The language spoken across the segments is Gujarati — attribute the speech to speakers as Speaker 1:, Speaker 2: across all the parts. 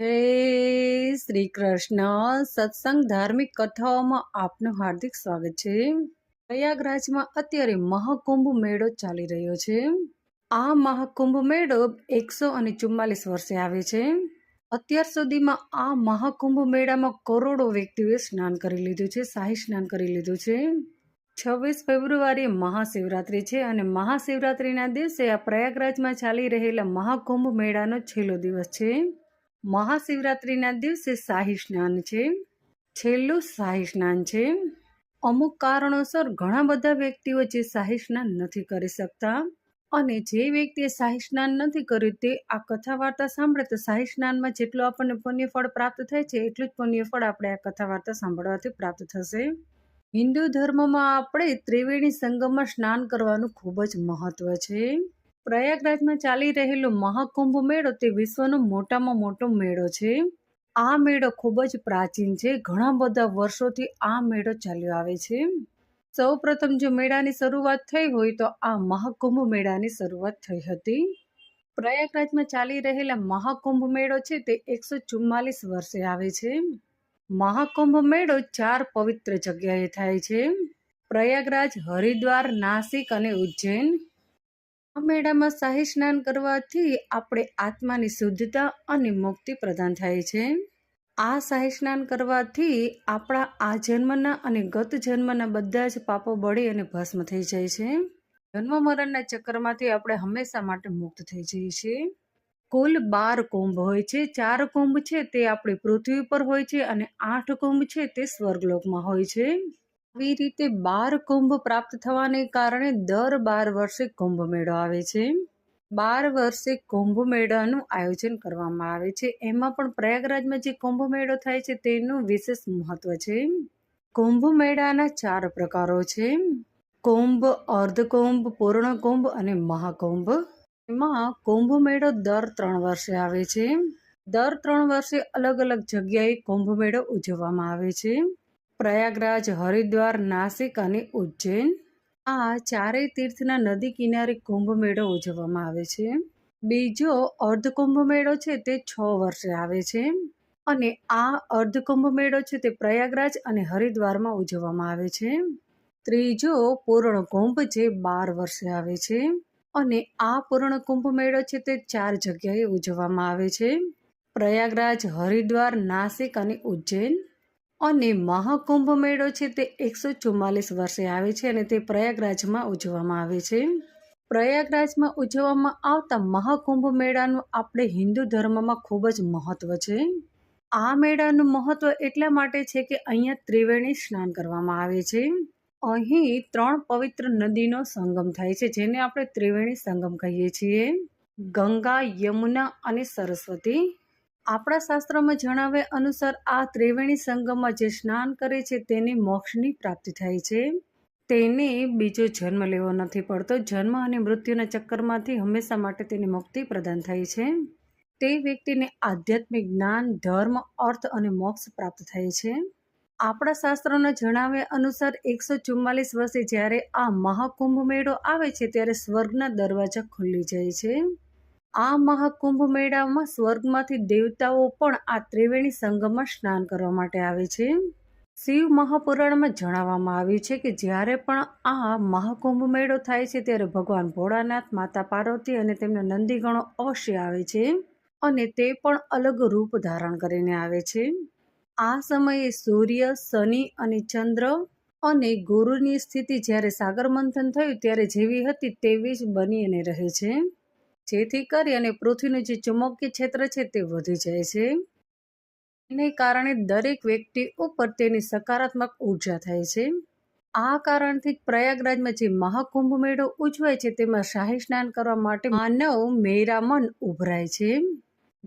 Speaker 1: જય શ્રી કૃષ્ણ સત્સંગ ધાર્મિક કથાઓમાં આપનું હાર્દિક સ્વાગત છે. પ્રયાગરાજમાં અત્યારે મહાકુંભ મેળો ચાલી રહ્યો છે. આ મહાકુંભ મેળો એકસો અને ચુમ્માલીસ વર્ષે આવે છે. અત્યાર સુધીમાં આ મહાકુંભ મેળામાં કરોડો વ્યક્તિઓએ સ્નાન કરી લીધું છે, શાહી સ્નાન કરી લીધું છે. છવ્વીસ ફેબ્રુઆરી મહાશિવરાત્રિ છે અને મહાશિવરાત્રિના દિવસે આ પ્રયાગરાજમાં ચાલી રહેલા મહાકુંભ મેળાનો છેલ્લો દિવસ છે. મહાશિવરાત્રિના દિવસે શાહી સ્નાન છે. છેલ્લું શાહી સ્નાન છે. અમુક કારણોસર ઘણા બધા વ્યક્તિઓ જે શાહી સ્નાન નથી કરી શકતા અને જે વ્યક્તિએ શાહી સ્નાન નથી કર્યું તે આ કથા વાર્તા સાંભળે તો શાહી સ્નાનમાં જેટલું આપણને પુણ્યફળ પ્રાપ્ત થાય છે, એટલું જ પુણ્યફળ આપણે આ કથા વાર્તા સાંભળવાથી પ્રાપ્ત થશે. હિન્દુ ધર્મમાં આપણે ત્રિવેણી સંગમમાં સ્નાન કરવાનું ખૂબ જ મહત્વ છે. પ્રયાગરાજમાં ચાલી રહેલો મહાકુંભ મેળો તે વિશ્વનો મોટામાં મોટો મેળો છે. આ મેળો ખૂબ જ પ્રાચીન છે. ઘણા બધા વર્ષોથી આ મેળો ચાલ્યો આવે છે. સૌ પ્રથમ જો મેળાની શરૂઆત થઈ હોય તો આ મહાકુંભ મેળાની શરૂઆત થઈ હતી. પ્રયાગરાજમાં ચાલી રહેલા મહાકુંભ મેળો છે તે એકસો ચુમ્માલીસ વર્ષે આવે છે. મહાકુંભ મેળો ચાર પવિત્ર જગ્યાએ થાય છે. પ્રયાગરાજ, હરિદ્વાર, નાસિક અને ઉજ્જૈન મેળામાં શાહી સ્નાન કરવાથી આપણે આત્માની શુદ્ધતા અને મુક્તિ પ્રદાન થાય છે. આ શાહી સ્નાન કરવાથી આપણા આ જન્મના અને ગત જન્મના બધા જ પાપો બળી અને ભસ્મ થઈ જાય છે. જન્મ મરણના ચક્રમાંથી આપણે હંમેશા માટે મુક્ત થઈ જઈએ છીએ. કુલ બાર કુંભ હોય છે. ચાર કુંભ છે તે આપણી પૃથ્વી પર હોય છે અને આઠ કુંભ છે તે સ્વર્ગલોકમાં હોય છે. આવી રીતે બાર કુંભ પ્રાપ્ત થવાને કારણે દર બાર વર્ષે કુંભ મેળો આવે છે. બાર વર્ષે કુંભ મેળાનું આયોજન કરવામાં આવે છે. એમાં પણ પ્રયાગરાજમાં જે કુંભ મેળો થાય છે તેનું વિશેષ મહત્વ છે. કુંભ મેળાના ચાર પ્રકારો છે. કુંભ, અર્ધકુંભ પૂર્ણ કુંભ અને મહાકુંભ. એમાં કુંભ મેળો દર ત્રણ વર્ષે આવે છે. દર ત્રણ વર્ષે અલગ અલગ જગ્યાએ કુંભ મેળો ઉજવવામાં આવે છે. પ્રયાગરાજ, હરિદ્વાર, નાસિક અને ઉજ્જૈન. આ ચારેય તીર્થના નદી કિનારે કુંભ મેળો ઉજવવામાં આવે છે. બીજો અર્ધકુંભ મેળો છે તે છ વર્ષે આવે છે. અને આ અર્ધકુંભ મેળો છે તે પ્રયાગરાજ અને હરિદ્વારમાં ઉજવવામાં આવે છે. ત્રીજો પૂર્ણ કુંભ જે બાર વર્ષે આવે છે. અને આ પૂર્ણ કુંભ મેળો છે તે ચાર જગ્યાએ ઉજવવામાં આવે છે. પ્રયાગરાજ, હરિદ્વાર, નાસિક અને ઉજ્જૈન. અને મહાકુંભ મેળો છે તે એકસો ચુમ્માલીસ વર્ષે આવે છે અને તે પ્રયાગરાજમાં ઉજવવામાં આવે છે. પ્રયાગરાજમાં ઉજવવામાં આવતા મહાકુંભ મેળાનું આપણે હિન્દુ ધર્મમાં ખૂબ જ મહત્વ છે. આ મેળાનું મહત્વ એટલા માટે છે કે અહીંયા ત્રિવેણી સ્નાન કરવામાં આવે છે. અહીં ત્રણ પવિત્ર નદીનો સંગમ થાય છે, જેને આપણે ત્રિવેણી સંગમ કહીએ છીએ. ગંગા, યમુના અને સરસ્વતી. આપણા શાસ્ત્રોમાં જણાવ્યા અનુસાર આ ત્રિવેણી સંગમમાં જે સ્નાન કરે છે તેને મોક્ષની પ્રાપ્તિ થાય છે. તેને બીજો જન્મ લેવો નથી પડતો. જન્મ અને મૃત્યુના ચક્કરમાંથી હંમેશા માટે તેને મુક્તિ પ્રદાન થાય છે. તે વ્યક્તિને આધ્યાત્મિક જ્ઞાન, ધર્મ, અર્થ અને મોક્ષ પ્રાપ્ત થાય છે. આપણા શાસ્ત્રોના જણાવ્યા અનુસાર એકસો ચુમ્માલીસ વર્ષે જ્યારે આ મહાકુંભ મેળો આવે છે ત્યારે સ્વર્ગના દરવાજા ખુલ્લી જાય છે. આ મહાકુંભ મેળામાં સ્વર્ગમાંથી દેવતાઓ પણ આ ત્રિવેણી સંગમમાં સ્નાન કરવા માટે આવે છે. શિવ મહાપુરાણમાં જણાવવામાં આવ્યું છે કે જ્યારે પણ આ મહાકુંભ મેળો થાય છે, ત્યારે ભગવાન ભોળાનાથ, માતા પાર્વતી અને તેમના નંદીગણો અવશ્ય આવે છે અને તે પણ અલગ રૂપ ધારણ કરીને આવે છે. આ સમયે સૂર્ય, શનિ અને ચંદ્ર અને ગુરુની સ્થિતિ જ્યારે સાગર મંથન થયું, ત્યારે જેવી હતી તેવી જ બની અને રહે છે. જેથી કરી અને પૃથ્વીનું જે ચુંબકીય ક્ષેત્ર છે તે વધી જાય છે. એને કારણે દરેક વ્યક્તિ ઉપર તેની સકારાત્મક ઊર્જા થાય છે. આ કારણથી પ્રયાગરાજમાં જે મહાકુંભ મેળો ઉજવાય છે તેમાં શાહી સ્નાન કરવા માટે માનવ મેરામન ઉભરાય છે.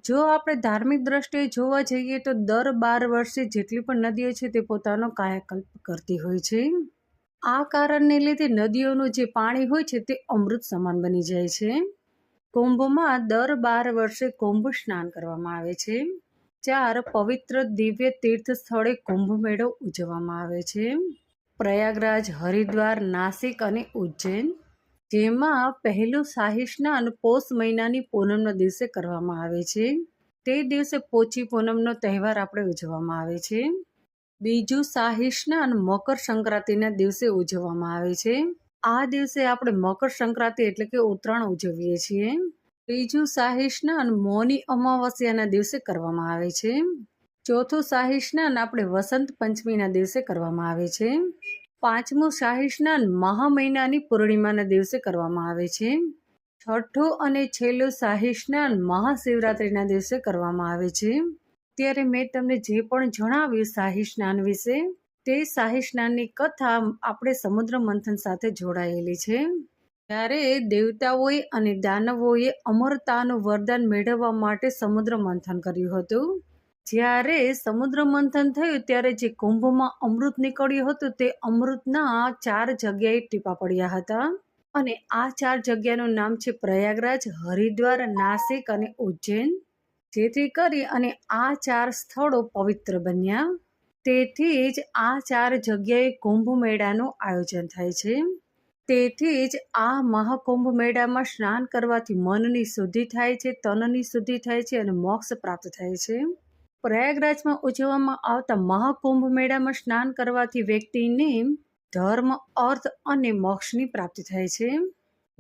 Speaker 1: જો આપણે ધાર્મિક દ્રષ્ટિએ જોવા જઈએ તો દર બાર વર્ષે જેટલી પણ નદીઓ છે તે પોતાનો કાયાકલ્પ કરતી હોય છે. આ કારણને લીધે નદીઓનું જે પાણી હોય છે તે અમૃત સમાન બની જાય છે. કુંભમાં દર બાર વર્ષે કુંભ સ્નાન કરવામાં આવે છે. ચાર પવિત્ર દિવ્ય તીર્થ સ્થળે કુંભ મેળો ઉજવવામાં આવે છે. પ્રયાગરાજ, હરિદ્વાર, નાસિક અને ઉજ્જૈન, જેમાં પહેલું શાહી સ્નાન પોષ મહિનાની પૂનમના દિવસે કરવામાં આવે છે. તે દિવસે પોચી પૂનમનો તહેવાર આપણે ઉજવવામાં આવે છે. બીજું શાહી સ્નાન મકર સંક્રાંતિના દિવસે ઉજવવામાં આવે છે. આ દિવસે આપણે મકર સંક્રાંતિ એટલે કે ઉત્તરાયણ ઉજવીએ છીએ. ત્રીજું શાહી અને મૌની અમાવસ્યાના દિવસે કરવામાં આવે છે. ચોથું શાહી આપણે વસંત પંચમીના દિવસે કરવામાં આવે છે. પાંચમું શાહી મહા મહિનાની પૂર્ણિમાના દિવસે કરવામાં આવે છે. છઠ્ઠું અને છેલ્લું શાહી મહાશિવરાત્રિના દિવસે કરવામાં આવે છે. ત્યારે મેં તમને જે પણ જણાવ્યું શાહી વિશે તે શાહી સ્નાનની કથા આપણે સમુદ્ર મંથન સાથે જોડાયેલી છે. ત્યારે દેવતાઓએ અને દાનવોએ અમરતાનું વરદાન મેળવવા માટે સમુદ્ર મંથન કર્યું હતું. જ્યારે સમુદ્ર મંથન થયું ત્યારે જે કુંભમાં અમૃત નીકળ્યું હતું તે અમૃતના ચાર જગ્યાએ ટીપા પડ્યા હતા. અને આ ચાર જગ્યાનું નામ છે પ્રયાગરાજ, હરિદ્વાર, નાસિક અને ઉજ્જૈન. જેથી કરી અને આ ચાર સ્થળો પવિત્ર બન્યા. તેથી જ આ ચાર જગ્યાએ કુંભ મેળાનું આયોજન થાય છે. તેથી જ આ મહાકુંભ મેળામાં સ્નાન કરવાથી મનની શુદ્ધિ થાય છે, તનની શુદ્ધિ થાય છે અને મોક્ષ પ્રાપ્ત થાય છે. પ્રયાગરાજમાં ઉજવવામાં આવતા મહાકુંભ મેળામાં સ્નાન કરવાથી વ્યક્તિને ધર્મ, અર્થ અને મોક્ષની પ્રાપ્તિ થાય છે.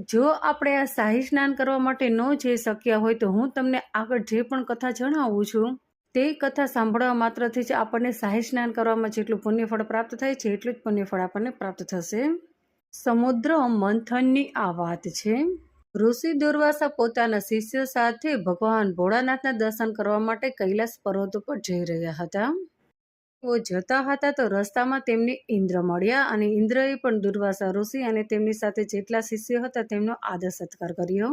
Speaker 1: જો આપણે આ શાહી સ્નાન કરવા માટે ન જઈ શક્યા હોય તો હું તમને આગળ જે પણ કથા જણાવું છું તે કથા સાંભળવા માત્રથી જ આપણને શાહી સ્નાન કરવામાં જેટલું પુણ્યફળ પ્રાપ્ત થાય છે, એટલું જ પુણ્યફળ આપણને પ્રાપ્ત થશે. સમુદ્ર મંથનની આ વાત છે. ઋષિ દુર્વાસા પોતાના શિષ્ય સાથે ભગવાન ભોળાનાથના દર્શન કરવા માટે કૈલાસ પર્વત ઉપર જઈ રહ્યા હતા. તેઓ જતા હતા તો રસ્તામાં તેમને ઇન્દ્ર મળ્યા અને ઇન્દ્રએ પણ દુર્વાસા ઋષિ અને તેમની સાથે જેટલા શિષ્યો હતા તેમનો આદર સત્કાર કર્યો.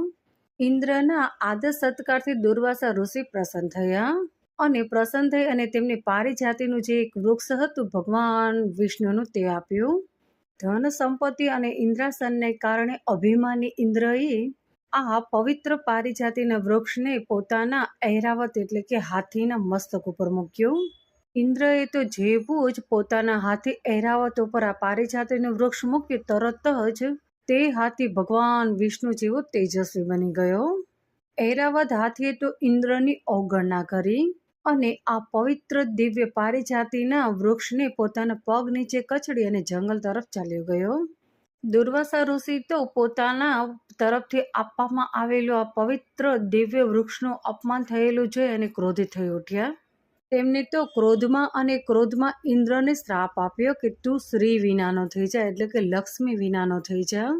Speaker 1: ઇન્દ્રના આદર સત્કારથી દુર્વાસા ઋષિ પ્રસન્ન થયા. અને પ્રસન્ન થઈ અને તેમને પારિજાતિનું જે એક વૃક્ષ હતું, ભગવાન વિષ્ણુનું તે આપ્યું. ધન સંપત્તિ અને ઇન્દ્રાસનને કારણે અભિમાની ઇન્દ્રએ આ પવિત્ર પારિજાતિના વૃક્ષને પોતાના ઐરાવત એટલે કે હાથીના મસ્તક ઉપર મૂક્યું. ઇન્દ્રએ તો જેવું જ પોતાના હાથી ઐરાવત ઉપર આ પારિજાતિનું વૃક્ષ મૂક્યું, તરત જ તે હાથી ભગવાન વિષ્ણુ જેવો તેજસ્વી બની ગયો. ઐરાવત હાથીએ તો ઇન્દ્રની અવગણના કરી. અને આ પવિત્ર દિવ્ય પારિજાતિના વૃક્ષને પોતાના પગ નીચે કચડી અને જંગલ તરફ ચાલ્યો ગયો. દુર્વાસા ઋષિ તો પોતાના તરફથી આપવામાં આવેલું આ પવિત્ર દિવ્ય વૃક્ષનું અપમાન થયેલું જોઈ અને ક્રોધિત થઈ ઉઠ્યા. તેમને તો ક્રોધમાં અને ક્રોધમાં ઇન્દ્રને શ્રાપ આપ્યો કે તું શ્રી વિનાનો થઈ જા, એટલે કે લક્ષ્મી વિનાનો થઈ જા.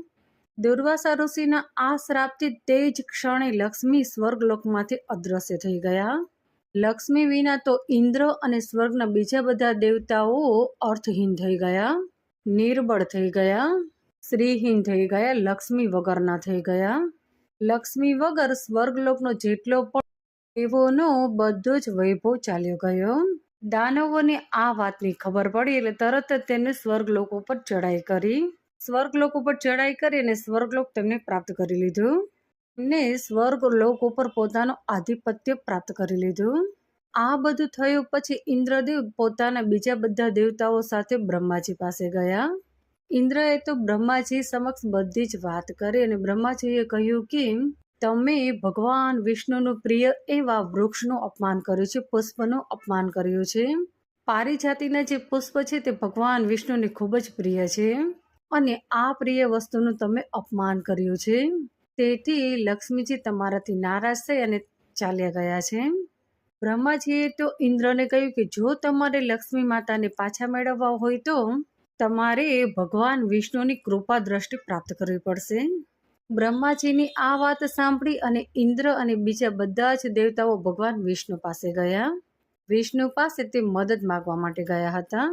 Speaker 1: દુર્વાસા ઋષિના આ શ્રાપથી તે જ ક્ષણે લક્ષ્મી સ્વર્ગલોકમાંથી અદ્રશ્ય થઈ ગયા. લક્ષ્મી વિના તો ઇન્દ્ર અને સ્વર્ગના બીજા બધા દેવતાઓ અર્થહીન થઈ ગયા, નિર્બળ થઈ ગયા શ્રીહીન થઈ ગયા, લક્ષ્મી વગરના થઈ ગયા. લક્ષ્મી વગર સ્વર્ગલોકનો જેટલો પણ દેવોનો બધો જ વૈભવ ચાલ્યો ગયો. દાનવોને આ વાતની ખબર પડી એટલે તરત જ તેમને સ્વર્ગલોક ઉપર ચડાઈ કરી. સ્વર્ગલોક ઉપર ચડાઈ કરી અને સ્વર્ગલોક તેમને પ્રાપ્ત કરી લીધું. ને સ્વર્ગલોક ઉપર પોતાનું આધિપત્ય પ્રાપ્ત કરી લીધું. આ બધું થયું પછી ઇન્દ્રદેવ પોતાના બીજા બધા દેવતાઓ સાથે બ્રહ્માજી પાસે ગયા. ઇન્દ્રએ તો બ્રહ્માજી સમક્ષ બધી જ વાત કરી અને બ્રહ્માજીએ કહ્યું કે તમે ભગવાન વિષ્ણુનું પ્રિય એવા વૃક્ષનું અપમાન કર્યું છે, પુષ્પનું અપમાન કર્યું છે. પારિજાતિના જે પુષ્પ છે તે ભગવાન વિષ્ણુને ખૂબ જ પ્રિય છે અને આ પ્રિય વસ્તુનું તમે અપમાન કર્યું છે. તેથી લક્ષ્મીજી તમારાથી નારાજ થઈ અને ચાલ્યા ગયા છે બ્રહ્માજીએ તો ઇન્દ્રને કહ્યું કે જો તમારે લક્ષ્મી માતાને પાછા મેળવવા હોય તો તમારે ભગવાન વિષ્ણુની કૃપા દ્રષ્ટિ પ્રાપ્ત કરવી પડશે. બ્રહ્માજીની આ વાત સાંભળી અને ઇન્દ્ર અને બીજા બધા જ દેવતાઓ ભગવાન વિષ્ણુ પાસે ગયા. વિષ્ણુ પાસે તે મદદ માગવા માટે ગયા હતા.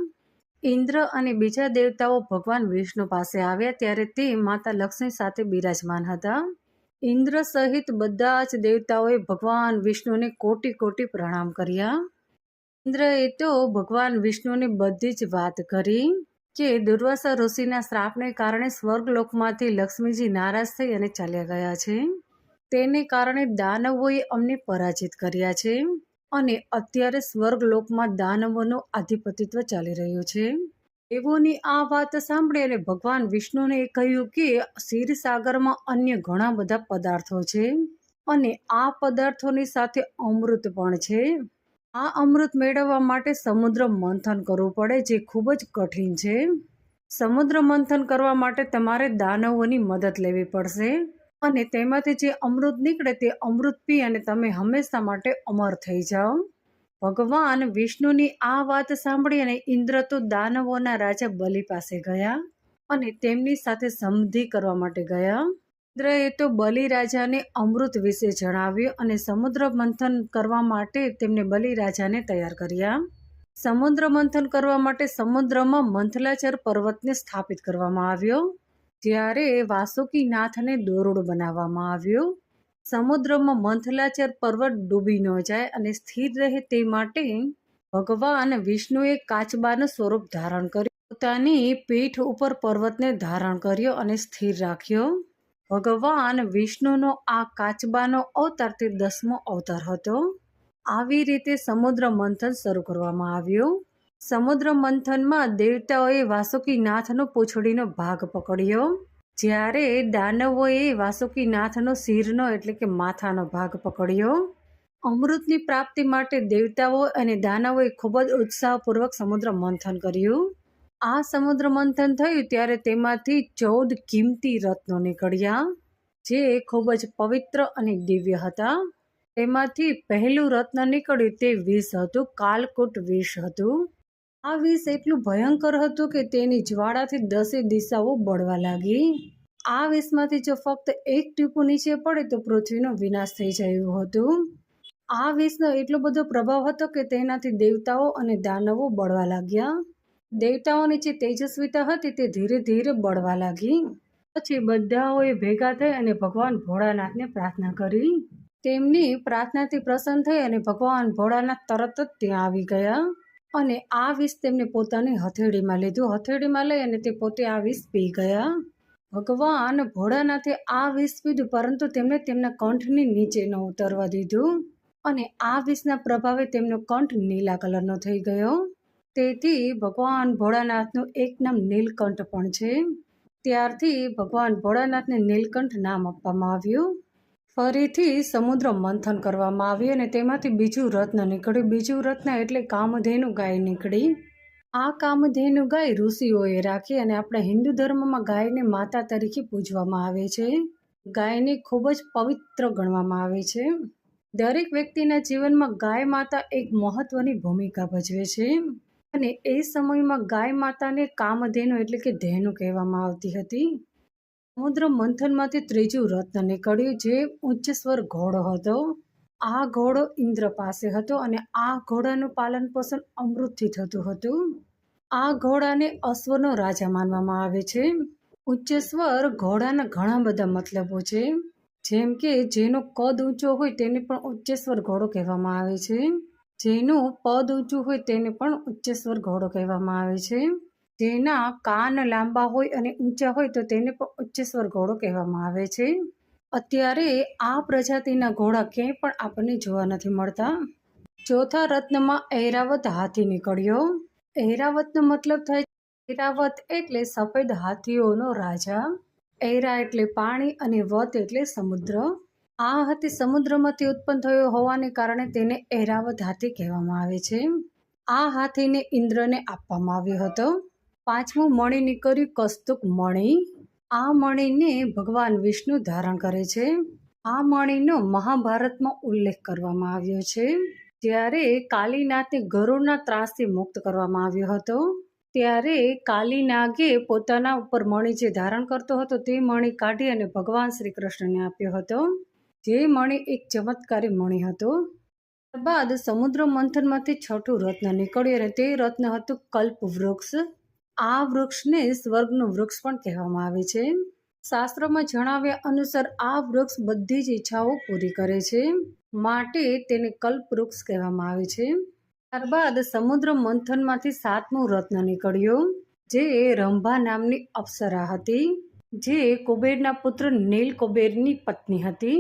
Speaker 1: ઇન્દ્ર અને બીજા દેવતાઓ ભગવાન વિષ્ણુ પાસે આવ્યા ત્યારે તે માતા લક્ષ્મી સાથે બિરાજમાન હતા. ઇન્દ્ર સહિત બધા જ દેવતાઓએ ભગવાન વિષ્ણુને કોટી કોટી પ્રણામ કર્યા. ઇન્દ્રએ તો ભગવાન વિષ્ણુની બધી જ વાત કરી કે દુર્વાસા ઋષિના શ્રાપને કારણે સ્વર્ગલોકમાંથી લક્ષ્મીજી નારાજ થઈ અને ચાલ્યા ગયા છે. તેને કારણે દાનવોએ અમને પરાજિત કર્યા છે. અને અત્યારે સ્વર્ગલોકમાં દાનવોનું આધિપતિત્વ ચાલી રહ્યું છે. દેવોની આ વાત સાંભળી અને ભગવાન વિષ્ણુને કહ્યું કે ક્ષીરસાગરમાં અન્ય ઘણા બધા પદાર્થો છે અને આ પદાર્થોની સાથે અમૃત પણ છે. આ અમૃત મેળવવા માટે સમુદ્ર મંથન કરવું પડે જે ખૂબ જ કઠિન છે. સમુદ્ર મંથન કરવા માટે તમારે દાનવોની મદદ લેવી પડશે. અને તેમાંથી જે અમૃત નીકળે તે અમૃત પી અને તમે હંમેશા માટે અમર થઈ જાઓ. ભગવાન વિષ્ણુની આ વાત સાંભળી અને ઇન્દ્ર તો દાનવોના રાજા બલિ પાસે ગયા અને તેમની સાથે સમધિ કરવા માટે ગયા. ઇન્દ્રએ તો બલિ રાજાને અમૃત વિશે જણાવ્યું અને સમુદ્ર મંથન કરવા માટે તેમને બલિ રાજાને તૈયાર કર્યા. સમુદ્ર મંથન કરવા માટે સમુદ્રમાં મંથલાચર પર્વતને સ્થાપિત કરવામાં આવ્યો. જ્યારે વાસુકીનાથને દોરડો બનાવવામાં આવ્યો. સમુદ્રમાં મંથલાચર પર્વત ડૂબી ન જાય અને સ્થિર રહે તે માટે ભગવાન વિષ્ણુએ કાચબાનું સ્વરૂપ ધારણ કર્યું. પોતાની પીઠ ઉપર પર્વતને ધારણ કર્યો અને સ્થિર રાખ્યો. ભગવાન વિષ્ણુનો આ કાચબાનો અવતાર તે દસમો અવતાર હતો. આવી રીતે સમુદ્ર મંથન શરૂ કરવામાં આવ્યું. સમુદ્ર મંથનમાં દેવતાઓએ વાસુકીનાથનો પૂંછડીનો ભાગ પકડ્યો. જ્યારે દાનવોએ વાસુકીનાથનો શિરનો એટલે કે માથાનો ભાગ પકડ્યો. અમૃતની પ્રાપ્તિ માટે દેવતાઓ અને દાનવોએ ખૂબ જ ઉત્સાહપૂર્વક સમુદ્ર મંથન કર્યું. આ સમુદ્ર મંથન થયું ત્યારે તેમાંથી ચૌદ કિંમતી રત્નો નીકળ્યા, જે ખૂબ જ પવિત્ર અને દિવ્ય હતા. તેમાંથી પહેલું રત્ન નીકળ્યું તે વિષ હતું, કાલકૂટ વિષ હતું. આ વિષ એટલું ભયંકર હતું કે તેની જ્વાળાથી દસે દિશાઓ બળવા લાગી. આ વિષમાંથી જો ફક્ત એક ટીપું નીચે પડે તો પૃથ્વીનો વિનાશ થઈ જાય હતું. આ વિષનો એટલો બધો પ્રભાવ હતો કે તેનાથી દેવતાઓ અને દાનવો બળવા લાગ્યા. દેવતાઓની જે તેજસ્વીતા હતી તે ધીરે ધીરે બળવા લાગી. પછી બધાઓએ ભેગા થઈ અને ભગવાન ભોળાનાથને પ્રાર્થના કરી. તેમની પ્રાર્થનાથી પ્રસન્ન થઈ અને ભગવાન ભોળાનાથ તરત જ ત્યાં આવી ગયા. અને આ વિષ તેમને પોતાની હથેળીમાં લીધું. હથેળીમાં લઈ અને તે પોતે આ વિષ પી ગયા. ભગવાન ભોળાનાથે આ વિષ પીધું, પરંતુ તેમને તેમના કંઠની નીચે ન ઉતરવા દીધું અને આ વિષના પ્રભાવે તેમનો કંઠ નીલા કલરનો થઈ ગયો. તેથી ભગવાન ભોળાનાથનું એક નામ નીલકંઠ પણ છે. ત્યારથી ભગવાન ભોળાનાથને નીલકંઠ નામ આપવામાં આવ્યું. ફરીથી સમુદ્ર મંથન કરવામાં આવ્યું અને તેમાંથી બીજું રત્ન નીકળ્યું. બીજું રત્ન એટલે કામધેનુ ગાય નીકળી. આ કામધેનુ ગાય ઋષિઓએ રાખી અને આપણા હિન્દુ ધર્મમાં ગાયને માતા તરીકે પૂજવામાં આવે છે. ગાયને ખૂબ જ પવિત્ર ગણવામાં આવે છે. દરેક વ્યક્તિના જીવનમાં ગાય માતા એક મહત્વની ભૂમિકા ભજવે છે. અને એ સમયમાં ગાય માતાને કામધેનુ એટલે કે ધેનુ કહેવામાં આવતી હતી. સમુદ્ર મંથનમાંથી ત્રીજું રત્ન નીકળ્યું જે ઉચ્ચસ્વર ઘોડો હતો. આ ઘોડો ઇન્દ્ર પાસે હતો અને આ ઘોડાનું પાલન પોષણ અમૃતથી થતું હતું. આ ઘોડાને અશ્વનો રાજા માનવામાં આવે છે. ઉચ્ચસ્વર ઘોડાના ઘણા બધા મતલબો છે. જેમ કે જેનો કદ ઊંચો હોય તેને પણ ઉચ્ચેશ્વર ઘોડો કહેવામાં આવે છે. જેનું પદ ઊંચું હોય તેને પણ ઉચ્ચેશ્વર ઘોડો કહેવામાં આવે છે. જેના કાન લાંબા હોય અને ઊંચા હોય તો તેને પણ ઉચ્ચેશ્વર ઘોડો કહેવામાં આવે છે. અત્યારે આ પ્રજાતિના ઘોડા ક્યાંય પણ આપણને જોવા નથી મળતા. ચોથા રત્નમાં ઐરાવત હાથી નીકળ્યો. ઐરાવતનો મતલબ થાય ઐરાવત એટલે સફેદ હાથીઓનો રાજા. ઐરા એટલે પાણી અને વત એટલે સમુદ્ર. આ હાથી સમુદ્રમાંથી ઉત્પન્ન થયો હોવાને કારણે તેને ઐરાવત હાથી કહેવામાં આવે છે. આ હાથીને ઇન્દ્રને આપવામાં આવ્યો હતો. પાંચમું મણિ નીકળ્યું કસ્તુક મણિ. આ મણિને ભગવાન વિષ્ણુ ધારણ કરે છે. આ મણિનો મહાભારતમાં ઉલ્લેખ કરવામાં આવ્યો છે. જ્યારે કાલીનાથને ગરુડના ત્રાસથી મુક્ત કરવામાં આવ્યો હતો. ત્યારે કાલીનાગે પોતાના ઉપર મણિ જે ધારણ કરતો હતો તે મણિ કાઢી અને ભગવાન શ્રી કૃષ્ણને આપ્યો હતો. જે મણિ એક ચમત્કારી મણિ હતો. ત્યારબાદ સમુદ્ર મંથનમાંથી છઠ્ઠું રત્ન નીકળ્યું અને તે રત્ન હતું કલ્પ વૃક્ષ આ વૃક્ષને સ્વર્ગનું વૃક્ષ પણ કહેવામાં આવે છે. શાસ્ત્રોમાં જણાવ્યા અનુસાર આ વૃક્ષ બધી જ ઈચ્છાઓ પૂરી કરે છે. માટે તેને કલ્પ વૃક્ષ કહેવામાં આવે છે. ત્યારબાદ સમુદ્ર મંથનમાંથી સાતમું રત્ન નીકળ્યું, જે રંભા નામની અપ્સરા હતી, જે કુબેરના પુત્ર નીલ કુબેરની પત્ની હતી.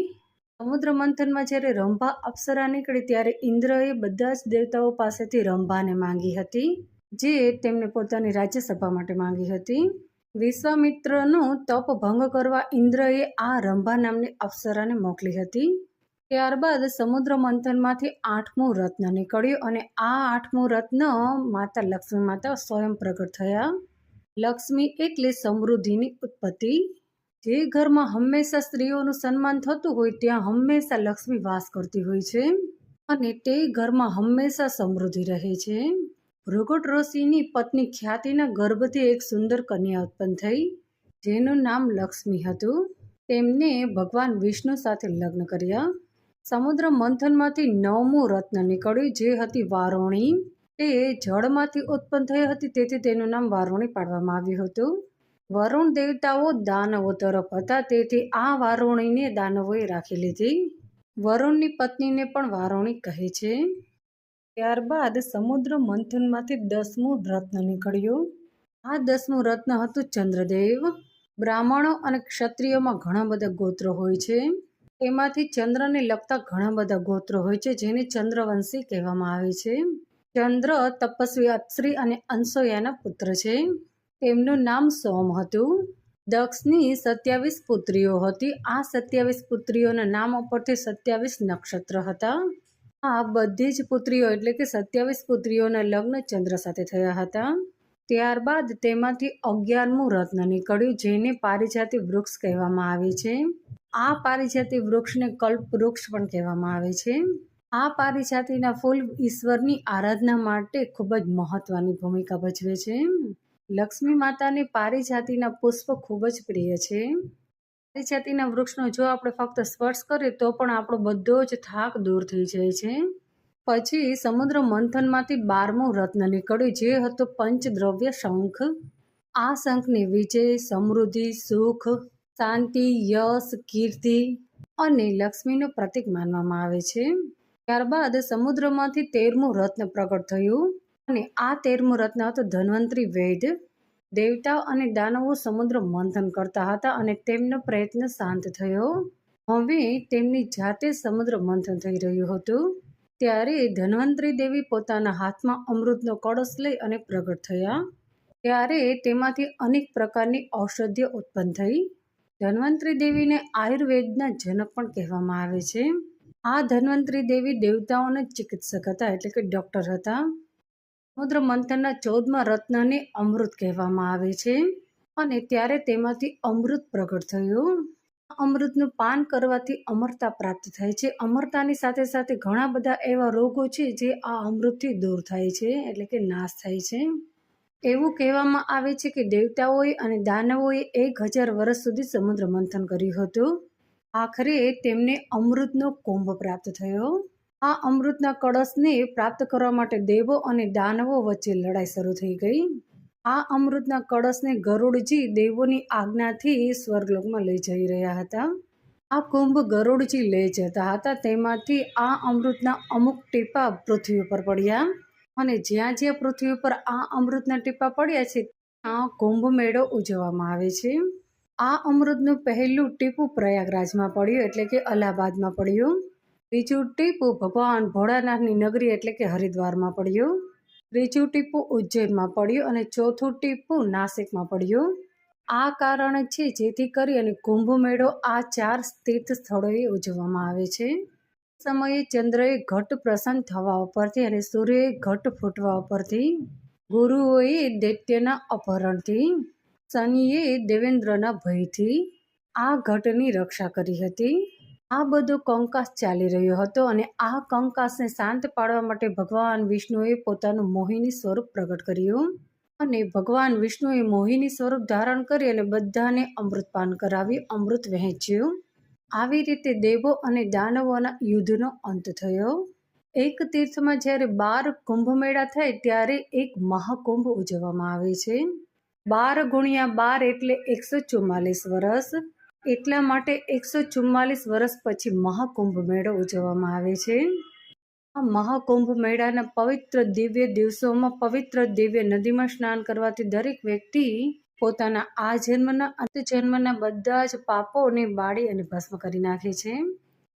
Speaker 1: સમુદ્ર મંથનમાં જ્યારે રંભા અપ્સરા નીકળી ત્યારે ઇન્દ્રએ બધા જ દેવતાઓ પાસેથી રંભાને માંગી હતી. જે તેમને પોતાની રાજ્યસભા માટે માંગી હતી. વિશ્વામિત્રનો તપ ભંગ કરવા ઇન્દ્રએ આ રંભા નામની અપ્સરાને મોકલી હતી. ત્યારબાદ સમુદ્ર મંથનમાંથી આઠમું રત્ન નીકળ્યું અને આ આઠમું રત્ન માતા લક્ષ્મી માતા સ્વયં પ્રગટ થયા. લક્ષ્મી એટલે સમૃદ્ધિની ઉત્પત્તિ. જે ઘરમાં હંમેશા સ્ત્રીઓનું સન્માન થતું હોય ત્યાં હંમેશા લક્ષ્મી વાસ કરતી હોય છે અને તે ઘરમાં હંમેશા સમૃદ્ધિ રહે છે. ભૃગુટ ઋષિની પત્ની ખ્યાતિના ગર્ભથી એક સુંદર કન્યા ઉત્પન્ન થઈ, જેનું નામ લક્ષ્મી હતું. તેમને ભગવાન વિષ્ણુ સાથે લગ્ન કર્યા. સમુદ્ર મંથનમાંથી નવમું રત્ન નીકળ્યું, જે હતી વારોણી. તે જળમાંથી ઉત્પન્ન થઈ હતી, તેથી તેનું નામ વારોણી પાડવામાં આવ્યું હતું. વરુણ દેવતાઓ દાનવો તરફ હતા, તેથી આ વારોણીને દાનવોએ રાખી લીધી. વરુણની પત્નીને પણ વારોણી કહે છે. ત્યારબાદ સમુદ્ર મંથનમાંથી દસમું રત્ન નીકળ્યું. આ દસમું રત્ન હતું ચંદ્રદેવ. બ્રાહ્મણો અને ક્ષત્રિયોમાં ઘણા બધા ગોત્રો હોય છે. એમાંથી ચંદ્રને લગતા ઘણા બધા ગોત્રો હોય છે, જેને ચંદ્રવંશી કહેવામાં આવે છે. ચંદ્ર તપસ્વી અત્રી અને અંશોયાના પુત્ર છે. તેમનું નામ સોમ હતું. દક્ષની સત્યાવીસ પુત્રીઓ હતી. આ સત્યાવીસ પુત્રીઓના નામ ઉપરથી સત્યાવીસ નક્ષત્ર હતા. આ બધી જ પુત્રીઓ એટલે કે સત્યાવીસ પુત્રીઓના લગ્ન ચંદ્ર સાથે થયા હતા. ત્યારબાદ તેમાંથી અગિયારમું રત્ન નીકળ્યું, જેને પારિજાતિ વૃક્ષ કહેવામાં આવે છે. આ પારિજાતિ વૃક્ષને કલ્પ વૃક્ષ પણ કહેવામાં આવે છે. આ પારિજાતિના ફૂલ ઈશ્વરની આરાધના માટે ખૂબ જ મહત્વની ભૂમિકા ભજવે છે. લક્ષ્મી માતાને પારિજાતિના પુષ્પ ખૂબ જ પ્રિય છે. પારિજાતિના વૃક્ષનો જો આપણે ફક્ત સ્પર્શ કરીએ તો પણ આપણો બધો જ થાક દૂર થઈ જાય છે. પછી સમુદ્ર મંથનમાંથી બારમું રત્ન નીકળ્યું, જે હતું પંચદ્રવ્ય શંખ. આ શંખની વિજય, સમૃદ્ધિ, સુખ, શાંતિ, યશ, કીર્તિ અને લક્ષ્મીનું પ્રતીક માનવામાં આવે છે. ત્યારબાદ સમુદ્રમાંથી તેરમું રત્ન પ્રગટ થયું અને આ તેરમું રત્ન હતું ધન્વંતરી વેદ. દેવતાઓ અને દાનવો સમુદ્ર મંથન કરતા હતા અને તેમનો પ્રયત્ન શાંત થયો. હવે તેમની જાતે સમુદ્ર મંથન થઈ રહ્યું હતું. ત્યારે ધન્વંતરી દેવી પોતાના હાથમાં અમૃતનો કળશ લઈ અને પ્રગટ થયા. ત્યારે તેમાંથી અનેક પ્રકારની ઔષધિઓ ઉત્પન્ન થઈ. ધન્વંતરી દેવીને આયુર્વેદના જનક પણ કહેવામાં આવે છે. આ ધન્વંતરી દેવી દેવતાઓના ચિકિત્સક હતા એટલે કે ડૉક્ટર હતા. સમુદ્ર મંથનના ચૌદમાં રત્નને અમૃત કહેવામાં આવે છે. અને ત્યારે તેમાંથી અમૃત પ્રગટ થયું. અમૃતનું પાન કરવાથી અમરતા પ્રાપ્ત થાય છે. અમરતાની સાથે સાથે ઘણા બધા એવા રોગો છે જે આ અમૃતથી દૂર થાય છે, એટલે કે નાશ થાય છે. એવું કહેવામાં આવે છે કે દેવતાઓએ અને દાનવોએ એક હજાર વર્ષ સુધી સમુદ્ર મંથન કર્યું હતું. આખરે તેમને અમૃતનો કુંભ પ્રાપ્ત થયો. આ અમૃતના કળશને પ્રાપ્ત કરવા માટે દેવો અને દાનવો વચ્ચે લડાઈ શરૂ થઈ ગઈ. આ અમૃતના કળશને ગરુડજી દેવોની આજ્ઞાથી સ્વર્ગલોકમાં લઈ જઈ રહ્યા હતા. આ કુંભ ગરુડજી લઈ જતા હતા. તેમાંથી આ અમૃતના અમુક ટીપા પૃથ્વી ઉપર પડ્યા અને જ્યાં જ્યાં પૃથ્વી ઉપર આ અમૃતના ટીપા પડ્યા છે, ત્યાં કુંભ મેળો ઉજવવામાં આવે છે. આ અમૃતનું પહેલું ટીપું પ્રયાગરાજમાં પડ્યું, એટલે કે અલ્હાબાદમાં પડ્યું. બીજું ટીપું ભગવાન ભોળાનાથની નગરી એટલે કે હરિદ્વારમાં પડ્યું. ત્રીજું ટીપું ઉજ્જૈનમાં પડ્યું અને ચોથું ટીપું નાસિકમાં પડ્યું. આ કારણ છે જેથી કરી અને કુંભ મેળો આ ચાર તીર્થ સ્થળોએ ઉજવવામાં આવે છે. સમયે ચંદ્રએ ઘટ પ્રસન્ન થવા ઉપરથી અને સૂર્યએ ઘટ ફૂટવા ઉપરથી ગુરુઓએ દૈત્યના અપહરણથી, શનિએ દેવેન્દ્રના ભયથી આ ઘટની રક્ષા કરી હતી. આ બધો કંકાસ ચાલી રહ્યો હતો અને આ કંકાસને શાંત પાડવા માટે ભગવાન વિષ્ણુએ પોતાનું મોહિની સ્વરૂપ પ્રગટ કર્યું અને ભગવાન વિષ્ણુએ મોહિની સ્વરૂપ ધારણ કરી અને બધાને અમૃતપાન કરાવી, અમૃત વહેંચ્યું. આવી રીતે દેવો અને દાનવોના યુદ્ધનો અંત થયો. એક તીર્થમાં જ્યારે બાર કુંભ મેળા થાય ત્યારે એક મહાકુંભ ઉજવવામાં આવે છે. બાર ગુણ્યા બાર એટલે એકસો ચુમ્માલીસ વર્ષ એટલા માટે એકસો ચુમ્માલીસ વર્ષ પછી મહાકુંભ મેળો ઉજવવામાં આવે છે. આ મહાકુંભ મેળાના પવિત્ર દિવ્ય દિવસોમાં પવિત્ર દિવ્ય નદીમાં સ્નાન કરવાથી દરેક વ્યક્તિ પોતાના આ જન્મના અંત જન્મના બધા જ પાપોને બાળી અને ભસ્મ કરી નાખે છે.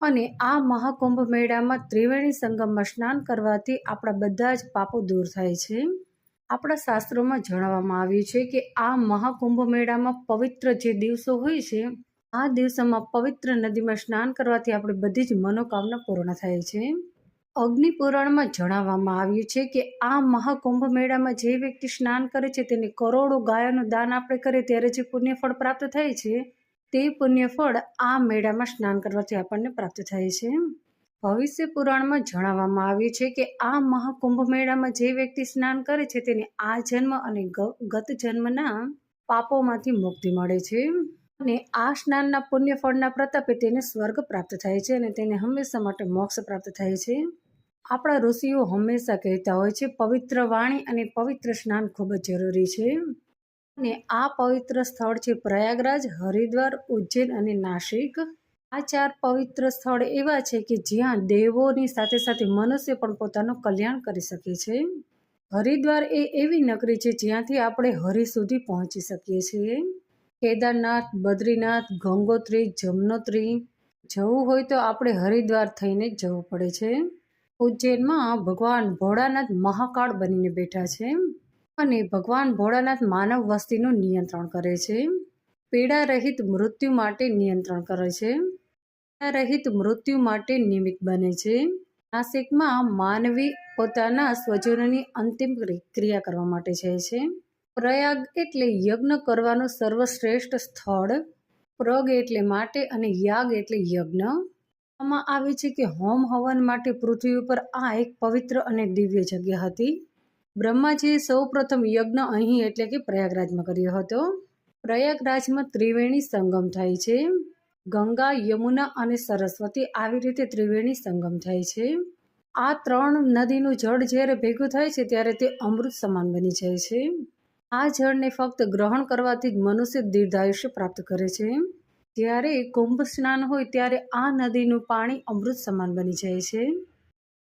Speaker 1: અને આ મહાકુંભ મેળામાં ત્રિવેણી સંગમમાં સ્નાન કરવાથી આપણા બધા જ પાપો દૂર થાય છે. આપણા શાસ્ત્રોમાં જણાવવામાં આવ્યું છે કે આ મહાકુંભ મેળામાં પવિત્ર જે દિવસો હોય છે આ દિવસોમાં પવિત્ર નદીમાં સ્નાન કરવાથી આપણી બધી જ મનોકામના પૂર્ણ થાય છે. અગ્નિપુરાણમાં જણાવવામાં આવ્યું છે કે આ મહાકુંભ મેળામાં જે વ્યક્તિ સ્નાન કરે છે તેને કરોડો ગાયોનું દાન આપણે કરીએ ત્યારે જે પુણ્યફળ પ્રાપ્ત થાય છે, તે પુણ્યફળ આ મેળામાં સ્નાન કરવાથી આપણને પ્રાપ્ત થાય છે. ભવિષ્ય પુરાણમાં જણાવવામાં આવ્યું છે કે આ મહાકુંભ મેળામાં જે વ્યક્તિ સ્નાન કરે છે તેને આ જન્મ અને ગત જન્મના પાપોમાંથી મુક્તિ મળે છે. અને આ સ્નાનના પુણ્યફળના પ્રતાપે તેને સ્વર્ગ પ્રાપ્ત થાય છે અને તેને હંમેશા માટે મોક્ષ પ્રાપ્ત થાય છે. આપણા ઋષિઓ હંમેશા કહેતા હોય છે, પવિત્ર વાણી અને પવિત્ર સ્નાન ખૂબ જ જરૂરી છે. અને આ પવિત્ર સ્થળ છે પ્રયાગરાજ, હરિદ્વાર, ઉજ્જૈન અને નાસિક. આ ચાર પવિત્ર સ્થળ એવા છે કે જ્યાં દેવોની સાથે સાથે મનુષ્ય પણ પોતાનું કલ્યાણ કરી શકે છે. હરિદ્વાર એ એવી નગરી છે જ્યાંથી આપણે હરિ સુધી પહોંચી શકીએ છીએ. કેદારનાથ, બદ્રીનાથ, ગંગોત્રી, જમનોત્રી જવું હોય તો આપણે હરિદ્વાર થઈને જવું પડે છે. ઉજ્જૈનમાં ભગવાન ભોળાનાથ મહાકાળ બનીને બેઠા છે અને ભગવાન ભોળાનાથ માનવ વસ્તીનું નિયંત્રણ કરે છે. પીડા રહિત મૃત્યુ માટે નિયંત્રણ કરે છે. પીડા રહિત મૃત્યુ માટે નિમિત્ત બને છે. નાસિકમાં માનવી પોતાના સ્વજનોની અંતિમ ક્રિયા કરવા માટે જાય છે. પ્રયાગ એટલે યજ્ઞ કરવાનું સર્વશ્રેષ્ઠ સ્થળ, પ્રગ એટલે માટે અને યાગ એટલે યજ્ઞ. આમાં આવે છે કે હોમ હવન માટે પૃથ્વી ઉપર આ એક પવિત્ર અને દિવ્ય જગ્યા હતી. બ્રહ્માજીએ સૌપ્રથમ યજ્ઞ અહીં એટલે કે પ્રયાગરાજમાં કર્યો હતો. પ્રયાગરાજમાં ત્રિવેણી સંગમ થાય છે. ગંગા, યમુના અને સરસ્વતી આવી રીતે ત્રિવેણી સંગમ થાય છે. આ ત્રણ નદીનું જળ જ્યારે ભેગું થાય છે ત્યારે તે અમૃત સમાન બની જાય છે. આ જળને ફક્ત ગ્રહણ કરવાથી જ મનુષ્ય દીર્ઘાયુષ્ય પ્રાપ્ત કરે છે. જ્યારે કુંભ સ્નાન હોય ત્યારે આ નદીનું પાણી અમૃત સમાન બની જાય છે.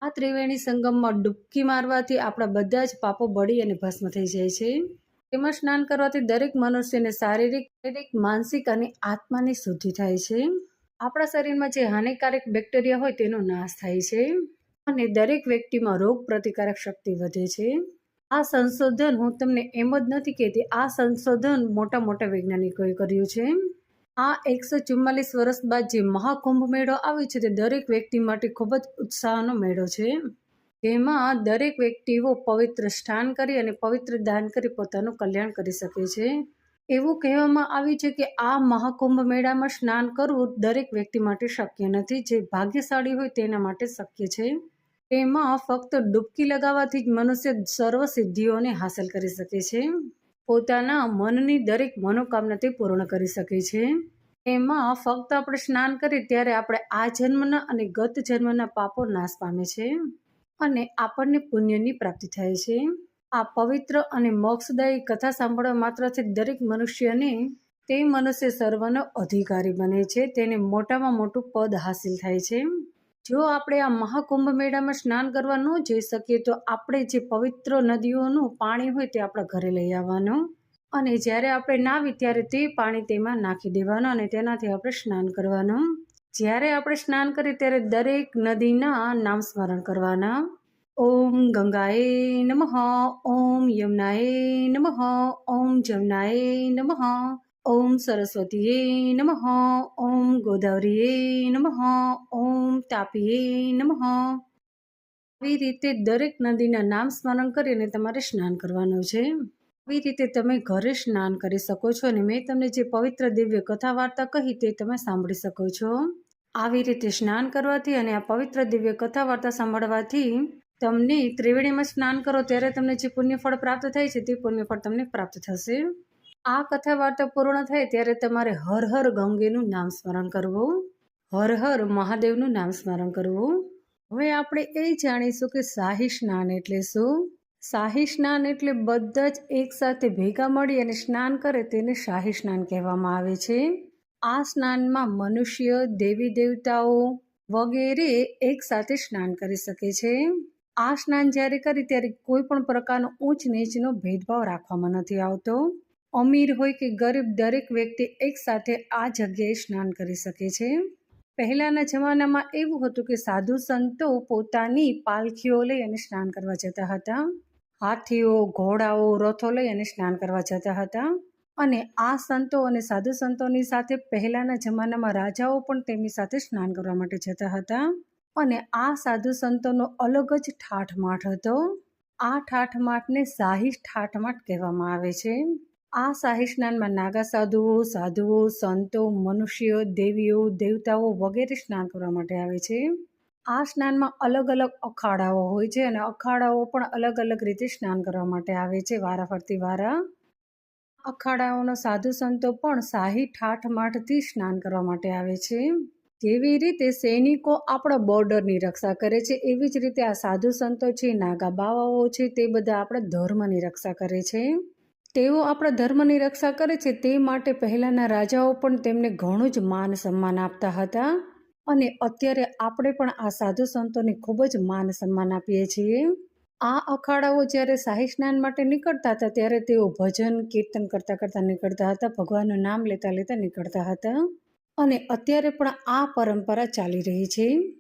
Speaker 1: આ ત્રિવેણી સંગમમાં ડૂબકી મારવાથી આપણા બધા જ પાપો બળી અને ભસ્મ થઈ જાય છે. તેમાં સ્નાન કરવાથી દરેક મનુષ્યને શારીરિક શારીરિક, માનસિક અને આત્માની શુદ્ધિ થાય છે. આપણા શરીરમાં જે હાનિકારક બેક્ટેરિયા હોય તેનો નાશ થાય છે અને દરેક વ્યક્તિમાં રોગ પ્રતિકારક શક્તિ વધે છે. આ સંશોધન હું તમને એમ જ નથી કહેતી, આ સંશોધન મોટા મોટા વૈજ્ઞાનિકોએ કર્યું છે. આ એકસો ચુમ્માલીસ વર્ષ બાદ જે મહાકુંભ મેળો આવ્યો છે, તે દરેક વ્યક્તિ માટે ખૂબ જ ઉત્સાહનો મેળો છે. જેમાં દરેક વ્યક્તિઓ પવિત્ર સ્નાન કરી અને પવિત્ર દાન કરી પોતાનું કલ્યાણ કરી શકે છે. એવું કહેવામાં આવ્યું છે કે આ મહાકુંભ મેળામાં સ્નાન કરવું દરેક વ્યક્તિ માટે શક્ય નથી, જે ભાગ્યશાળી હોય તેના માટે શક્ય છે. તેમાં ફક્ત ડૂબકી લગાવવાથી જ મનુષ્ય સર્વ સિદ્ધિઓને હાંસલ કરી શકે છે. પોતાના મનની દરેક મનોકામના તે પૂર્ણ કરી શકે છે. એમાં ફક્ત આપણે સ્નાન કરીએ ત્યારે આપણે આ જન્મના અને ગત જન્મના પાપો નાશ પામે છે અને આપણને પુણ્યની પ્રાપ્તિ થાય છે. આ પવિત્ર અને મોક્ષદાયી કથા સાંભળવા માત્રથી દરેક મનુષ્યને તે મનુષ્ય સર્વનો અધિકારી બને છે. તેને મોટામાં મોટું પદ હાસિલ થાય છે. જો આપણે આ મહાકુંભ મેળામાં સ્નાન કરવા ન જઈ શકીએ, તો આપણે જે પવિત્ર નદીઓનું પાણી હોય તે આપણા ઘરે લઈ આવવાનું. અને જ્યારે આપણે નાવી ત્યારે તે પાણી તેમાં નાખી દેવાનું અને તેનાથી આપણે સ્નાન કરવાનું. જ્યારે આપણે સ્નાન કરીએ, ત્યારે દરેક નદીના નામ સ્મરણ કરવાના. ઓમ ગંગાએ નમઃ, ઓમ યમુનાએ નમઃ, ઓમ જમનાએ નમઃ. ઓમ સરસ્વતીએ નમઃ, ઓમ ગોદાવરીએ નમઃ, ઓમ તાપીએ નમઃ. આવી રીતે દરેક નદીના નામ સ્મરણ કરીને તમારે સ્નાન કરવાનું છે. આવી રીતે તમે ઘરે સ્નાન કરી શકો છો અને મેં તમને જે પવિત્ર દિવ્ય કથા વાર્તા કહી તે તમે સાંભળી શકો છો. આવી રીતે સ્નાન કરવાથી અને આ પવિત્ર દિવ્ય કથા વાર્તા સાંભળવાથી તમને ત્રિવેણીમાં સ્નાન કરો ત્યારે તમને જે પુણ્યફળ પ્રાપ્ત થાય છે તે પુણ્યફળ તમને પ્રાપ્ત થશે. આ કથા વાર્તા પૂર્ણ થાય ત્યારે તમારે હર હર ગંગેનું નામ સ્મરણ કરવું, હર હર મહાદેવનું નામ સ્મરણ કરવું. હવે આપણે એ જાણીશું કે શાહી સ્નાન એટલે શું? શાહી સ્નાન એટલે બધા જ એકસાથે ભેગા મળી અને સ્નાન કરે તેને શાહી સ્નાન કહેવામાં આવે છે. આ સ્નાનમાં મનુષ્ય, દેવી દેવતાઓ વગેરે એકસાથે સ્નાન કરી શકે છે. આ સ્નાન જ્યારે કરી ત્યારે કોઈ પણ પ્રકારનો ઊંચ નીચનો ભેદભાવ રાખવામાં નથી આવતો. અમીર હોય કે ગરીબ, દરેક વ્યક્તિ એકસાથે આ જગ્યાએ સ્નાન કરી શકે છે. પહેલાંના જમાનામાં એવું હતું કે સાધુ સંતો પોતાની પાલખીઓ લઈ અને સ્નાન કરવા જતા હતા. હાથીઓ, ઘોડાઓ, રથો લઈ અને સ્નાન કરવા જતા હતા. અને આ સંતો અને સાધુ સંતોની સાથે પહેલાંના જમાનામાં રાજાઓ પણ તેમની સાથે સ્નાન કરવા માટે જતા હતા. અને આ સાધુ સંતોનો અલગ જ ઠાઠમાઠ હતો. આ ઠાઠમાઠને શાહી ઠાઠમાઠ કહેવામાં આવે છે. આ શાહી સ્નાનમાં નાગા સાધુઓ સાધુઓ સંતો, મનુષ્યો, દેવીઓ, દેવતાઓ વગેરે સ્નાન કરવા માટે આવે છે. આ સ્નાનમાં અલગ અલગ અખાડાઓ હોય છે અને અખાડાઓ પણ અલગ અલગ રીતે સ્નાન કરવા માટે આવે છે વારાફરતી વારા. અખાડાઓનો સાધુ સંતો પણ શાહી ઠાઠમાઠથી સ્નાન કરવા માટે આવે છે. જેવી રીતે સૈનિકો આપણા બોર્ડરની રક્ષા કરે છે, એવી જ રીતે આ સાધુ સંતો છે, નાગા બાવાઓ છે, તે બધા આપણા ધર્મની રક્ષા કરે છે. તેઓ આપણા ધર્મની રક્ષા કરે છે તે માટે પહેલાંના રાજાઓ પણ તેમને ઘણું જ માન સન્માન આપતા હતા. અને અત્યારે આપણે પણ આ સાધુ સંતોને ખૂબ જ માન સન્માન આપીએ છીએ. આ અખાડાઓ જ્યારે શાહી સ્નાન માટે નીકળતા હતા, ત્યારે તેઓ ભજન, કીર્તન કરતાં કરતાં નીકળતા હતા, ભગવાનનું નામ લેતા લેતા નીકળતા હતા. અને અત્યારે પણ આ પરંપરા ચાલી રહી છે.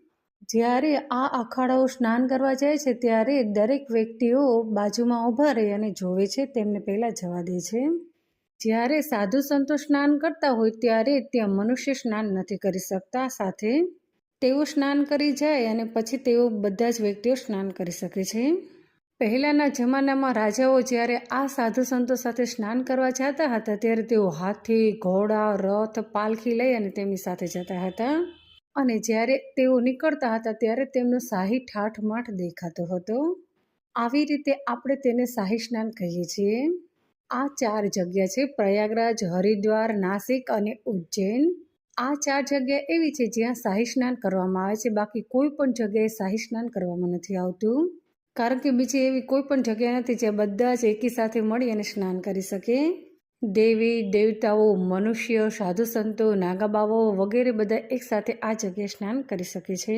Speaker 1: જ્યારે આ અખાડાઓ સ્નાન કરવા જાય છે, ત્યારે દરેક વ્યક્તિઓ બાજુમાં ઊભા રહી અને જોવે છે, તેમને પહેલાં જવા દે છે. જ્યારે સાધુ સંતો સ્નાન કરતા હોય, ત્યારે ત્યાં મનુષ્ય સ્નાન નથી કરી શકતા. સાથે તેઓ સ્નાન કરી જાય અને પછી તેઓ બધા જ વ્યક્તિઓ સ્નાન કરી શકે છે. પહેલાંના જમાનામાં રાજાઓ જ્યારે આ સાધુ સંતો સાથે સ્નાન કરવા જતા હતા, ત્યારે તેઓ હાથી, ઘોડા, રથ, પાલખી લઈ અને તેમની સાથે જતા હતા. અને જ્યારે તેઓ નીકળતા હતા ત્યારે તેમનો શાહી ઠાઠમાઠ દેખાતો હતો. આવી રીતે આપણે તેને શાહી સ્નાન કહીએ છીએ. આ ચાર જગ્યા છે પ્રયાગરાજ, હરિદ્વાર, નાસિક અને ઉજ્જૈન. આ ચાર જગ્યા એવી છે જ્યાં શાહી સ્નાન કરવામાં આવે છે. બાકી કોઈ પણ જગ્યાએ શાહી સ્નાન કરવામાં નથી આવતું. કારણ કે બીજી એવી કોઈ પણ જગ્યા નથી જ્યાં બધા જ એકી સાથે મળી અને સ્નાન કરી શકે. દેવી, દેવતાઓ, મનુષ્ય, સાધુ સંતો, નાગાબાવાઓ વગેરે બધા એકસાથે આ જગ્યાએ સ્નાન કરી શકે છે.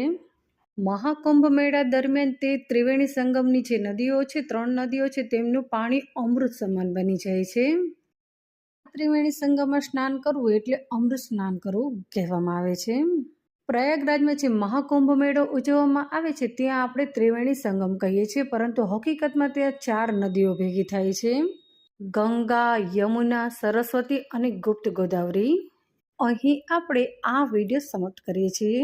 Speaker 1: મહાકુંભ મેળા દરમિયાન તે ત્રિવેણી સંગમની જે નદીઓ છે, ત્રણ નદીઓ છે, તેમનું પાણી અમૃત સમાન બની જાય છે. ત્રિવેણી સંગમમાં સ્નાન કરવું એટલે અમૃત સ્નાન કરવું કહેવામાં આવે છે. પ્રયાગરાજમાં જે મહાકુંભ મેળો ઉજવવામાં આવે છે, ત્યાં આપણે ત્રિવેણી સંગમ કહીએ છીએ, પરંતુ હકીકતમાં ત્યાં ચાર નદીઓ ભેગી થાય છે. ગંગા યમુના સરસ્વતી અને ગુપ્ત ગોદાવરી. અહીં આપણે આ વીડિયો સમાપ્ત કરીએ છીએ.